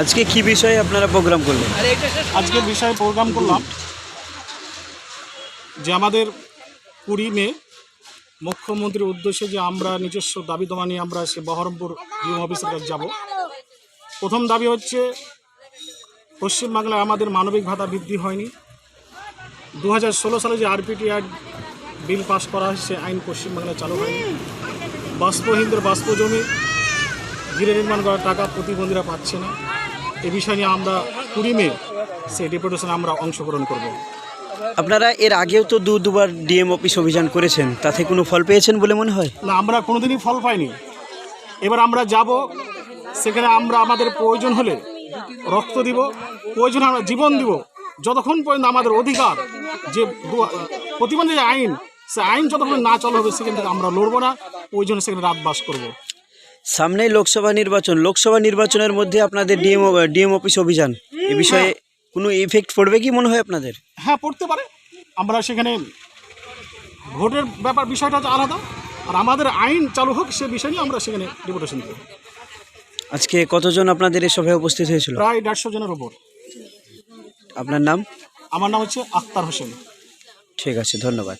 আজকে কি বিষয়ে আপনারা প্রোগ্রাম করলেন? আজকে বিষয়ে প্রোগ্রাম করলাম যে আমাদের কুড়ি মে মুখ্যমন্ত্রীর উদ্দেশ্যে যে আমরা নিজস্ব দাবি দমা নিয়ে আমরা সে বহরমপুর ডিএম অফিসের কাছে যাব। প্রথম দাবি হচ্ছে, পশ্চিমবাংলায় আমাদের মানবিক ভাতা বৃদ্ধি হয়নি। দু হাজার ষোলো সালে যে আরপিটি অ্যাক্ট বিল পাস করা হয়েছে আইন পশ্চিমবাংলায় চালু হয়নি। বাষ্পহীনদের বাষ্প জমি গৃহ নির্মাণ করার টাকা প্রতিবন্ধীরা পাচ্ছে না। এ বিষয় নিয়ে আমরা কুড়ি মে সেই ডেপুটেশনে আমরা অংশগ্রহণ করব। আপনারা এর আগেও তো দু দুবার ডিএম অফিস অভিযান করেছেন তাতে কোনো ফল পেয়েছেন বলে মনে হয়? না আমরা কোনোদিনই ফল পাইনি। এবার আমরা যাব সেখানে আমরা আমাদের প্রয়োজন হলে রক্ত দিব প্রয়োজন আমরা জীবন দিব। যতক্ষণ পর্যন্ত আমাদের অধিকার যে প্রতিবন্ধী যে আইন সে আইন যতক্ষণ না চালু হবে সেখান থেকে আমরা লড়বো না জন্য সেখানে রাত বাস করব। সামনে লোকসভা নির্বাচন। লোকসভা নির্বাচনের মধ্যে আপনাদের ডিএম ডিএম অফিস অভিযান। এ বিষয়ে কোনো ইফেক্ট পড়বে কি মনে হয় আপনাদের? হ্যাঁ পড়তে পারে। আমরা সেখানে ভোটের ব্যাপার বিষয়টা আলাদা। আর আমাদের আইন চালু হোক সে বিষয় নিয়ে আমরা সেখানে ডেপুটেশন দেবো। আজকে কতজন আপনাদের এই সভায় উপস্থিত হয়েছিল? প্রায় দেড়শো জনের ওপর আপনার নাম? আমার নাম হচ্ছে আক্তার হোসেন। ঠিক আছে ধন্যবাদ।